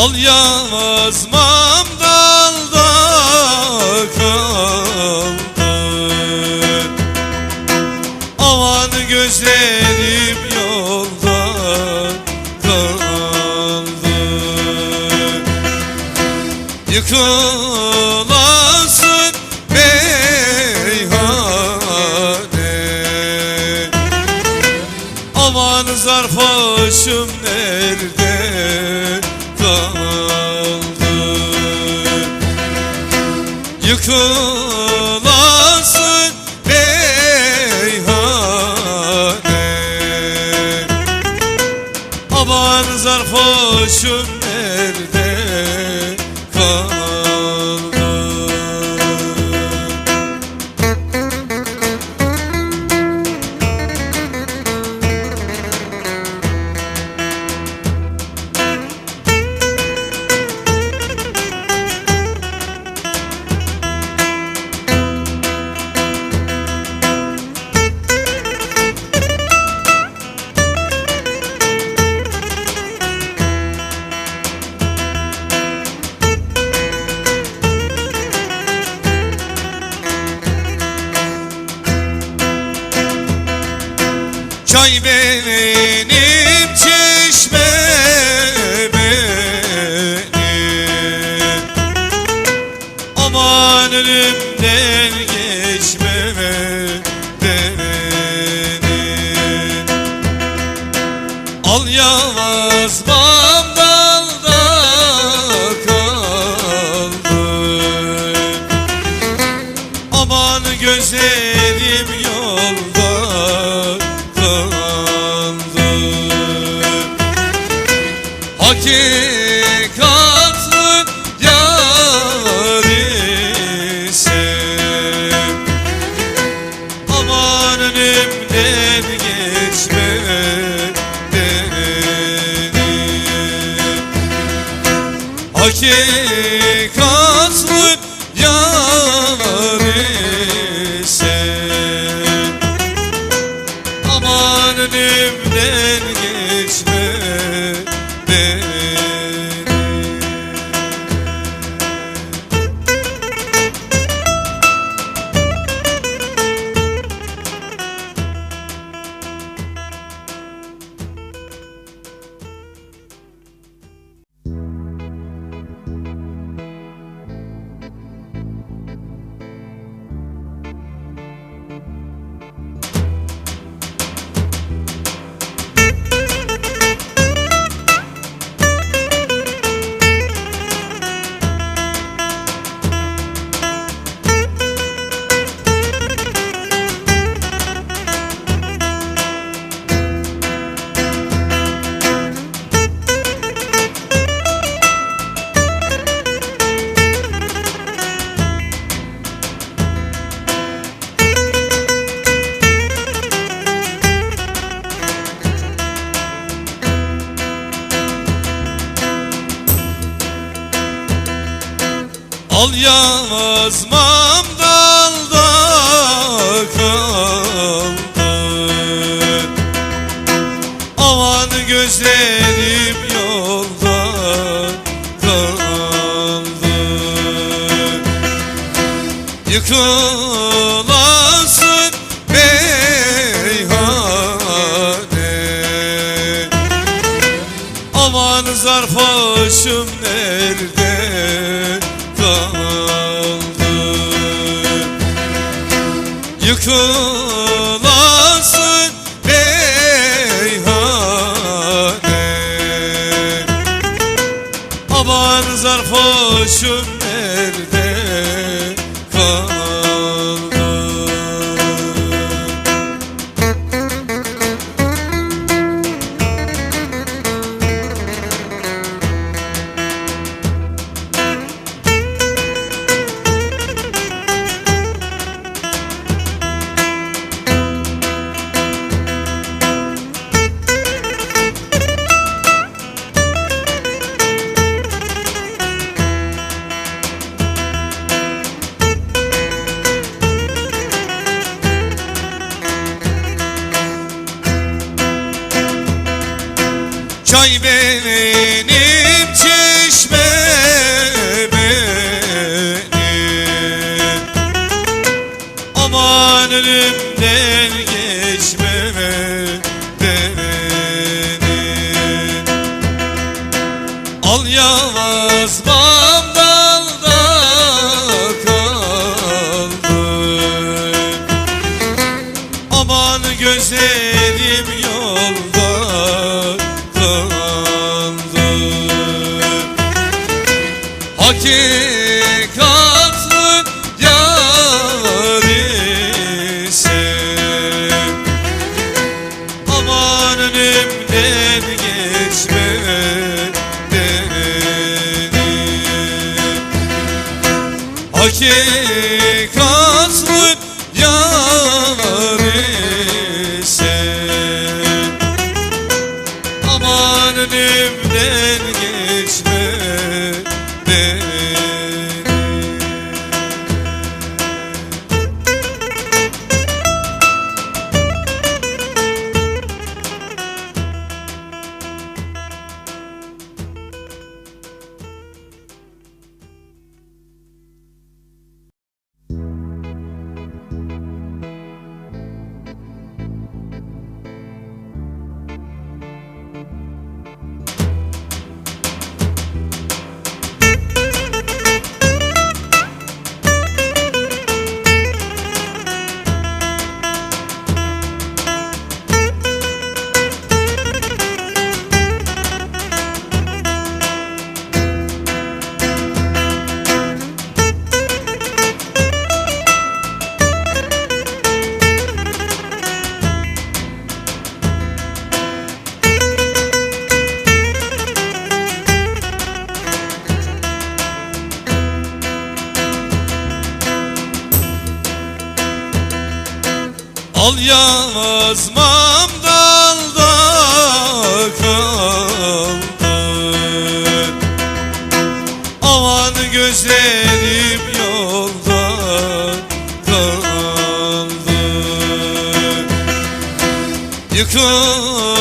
Al yazmam dalda kaldı. Aman gözlerim yolda kaldı. Yıkılasın kaldı Yıkılasın meyhane Aman zarfoşum nerede? Kaldı Çay benim çeşme benim. Aman önümden geçme benim. Al yazmam dalda kaldı. Aman gözlerim noite Al yazmam dalda kaldı. Aman gözlerim yolda kaldı. Yıkılasın meyhane. Aman zarfoşum nerede zarfoşum Çay benim çeşme benim. Aman ölümden geçme benim. Al yavaş Hakikatlı yar ise Aman önümden geçme dedim Hakikatlı Al yazmam dalda kaldı. Aman gözlerim yolda kaldı. Yıkıl